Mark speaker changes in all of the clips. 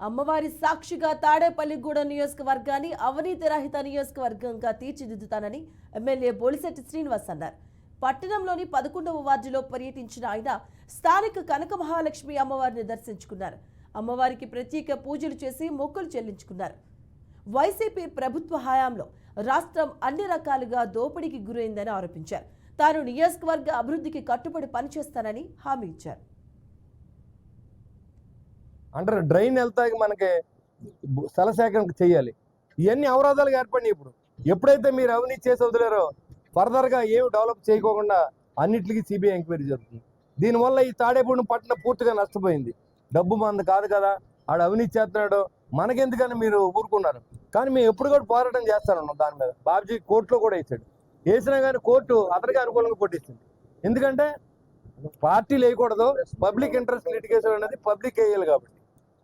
Speaker 1: అమ్మవారి సాక్షిగా తాడేపల్లిగూడెం నియోజకవర్గాన్ని అవినీతి రహిత నియోజకవర్గంగా తీర్చిదిద్దుతానని ఎమ్మెల్యే బోలిశెట్టి శ్రీనివాస్ అన్నారు. పట్టణంలోని పదకొండవ వార్డులో పర్యటించిన ఆయన స్థానిక కనక మహాలక్ష్మి అమ్మవారిని దర్శించుకున్నారు. అమ్మవారికి ప్రత్యేక పూజలు చేసి మొక్కులు చెల్లించుకున్నారు. వైసీపీ ప్రభుత్వ హయాంలో రాష్ట్రం అన్ని రకాలుగా దోపిడీకి గురైందని ఆరోపించారు. తాను నియోజకవర్గ అభివృద్ధికి కట్టుబడి పనిచేస్తానని హామీ ఇచ్చారు.
Speaker 2: అంటారు డ్రైన్ వెళ్తాకి మనకి స్థల సేకరణ చేయాలి. ఇవన్నీ అవరోధాలుగా ఏర్పడినాయి ఇప్పుడు. ఎప్పుడైతే మీరు అవినీతి చేసి వదిలేరో ఫర్దర్గా ఏమి డెవలప్ చేయకోకుండా అన్నిటికీ సిబిఐ ఎంక్వైరీ జరుగుతుంది. దీనివల్ల ఈ తాడేపూడిని పట్టణం పూర్తిగా నష్టపోయింది. డబ్బు మంది కాదు కదా ఆడు అవినీతి చేస్తున్నాడు మనకెందుకని మీరు ఊరుకున్నారు? కానీ మేము ఎప్పుడు కూడా పోరాటం చేస్తాను దాని మీద. బాబుజీ కోర్టులో కూడా వేసాడు వేసినా కానీ కోర్టు అతనికి అనుకూలంగా కొట్టిస్తుంది ఎందుకంటే పార్టీలు వేయకూడదు పబ్లిక్ ఇంట్రెస్ట్ లిటిగేషన్ అనేది పబ్లిక్ వేయాలి కాబట్టి.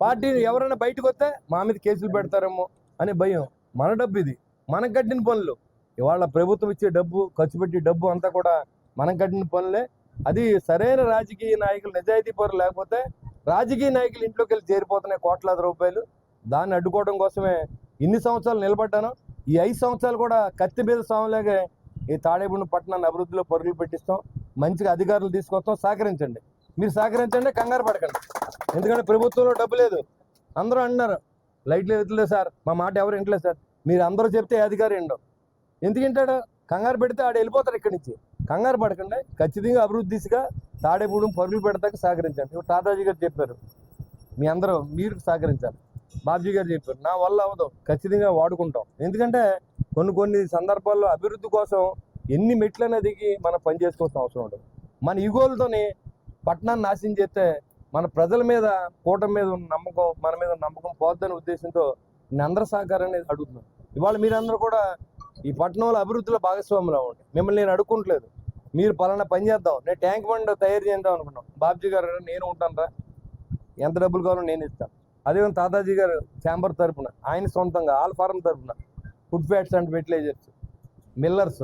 Speaker 2: పార్టీ ఎవరైనా బయటకు వస్తే మా మీద కేసులు పెడతారేమో అనే భయం. మన డబ్బు ఇది. మనకు కట్టిన పనులు. ఇవాళ ప్రభుత్వం ఇచ్చే డబ్బు ఖర్చు పెట్టే డబ్బు అంతా కూడా మనం కట్టిన పనులే. అది సరైన రాజకీయ నాయకులు నిజాయితీ పరులు లేకపోతే రాజకీయ నాయకులు ఇంట్లోకి వెళ్ళి చేరిపోతున్నాయి కోట్లాది రూపాయలు. దాన్ని అడ్డుకోవడం కోసమే ఇన్ని సంవత్సరాలు నిలబడ్డాను. ఈ ఐదు సంవత్సరాలు కూడా కత్తి మీద స్వామిలాగే ఈ తాడేపూడి పట్టణాన్ని అభివృద్ధిలో పరుగులు పెట్టిస్తాం. మంచిగా అధికారులు తీసుకొస్తాం. సహకరించండి. మీరు సహకరించండి కంగారు పడకండి. ఎందుకంటే ప్రభుత్వంలో డబ్బు లేదు. అందరూ అంటున్నారు లైట్లు ఎత్తులేదు సార్. మా మాట ఎవరు వింటలేదు సార్. మీరు అందరూ చెప్తే అధికారి ఉండవు ఎందుకు వింటాడు? కంగారు పెడితే ఆడ వెళ్ళిపోతారు ఇక్కడి నుంచి. కంగారు పడకండి ఖచ్చితంగా అభివృద్ధి దిశగా తాడేపూడి పరుగులు పెడతాక సహకరించండి. ఇప్పుడు తాతాజీ గారు చెప్పారు మీ అందరూ మీరు సహకరించాలి. బాబ్జీ గారు చెప్పారు నా వల్ల అవ్వదు ఖచ్చితంగా వాడుకుంటాం. ఎందుకంటే కొన్ని కొన్ని సందర్భాల్లో అభివృద్ధి కోసం ఎన్ని మెట్లైనా దిగి మనం పని చేసుకోవాల్సిన అవసరం ఉంటుంది మన ఈగోలతోనే పట్టణాన్ని నాశనం చేస్తే మన ప్రజల మీద కూటమి మీద ఉన్న నమ్మకం మన మీద నమ్మకం పోద్దనే ఉద్దేశంతో నేను అందరి సహకారాన్ని అడుగుతున్నాను. ఇవాళ మీరందరూ కూడా ఈ పట్టణంలో అభివృద్ధిలో భాగస్వాములు అవ్వండి. మిమ్మల్ని నేను అడుక్కుంటలేదు. మీరు పలానా పని చేద్దాం. నేను ట్యాంక్ బండ్ తయారు చేద్దాం అనుకున్నాం. బాబ్జీ గారు నేను ఉంటాను రా ఎంత డబ్బులు కావాలో నేను ఇస్తాను. అదే తాతాజీ గారు ఛాంబర్ తరపున ఆయన సొంతంగా ఆల్ ఫారం తరపున food fats and fertilisers millers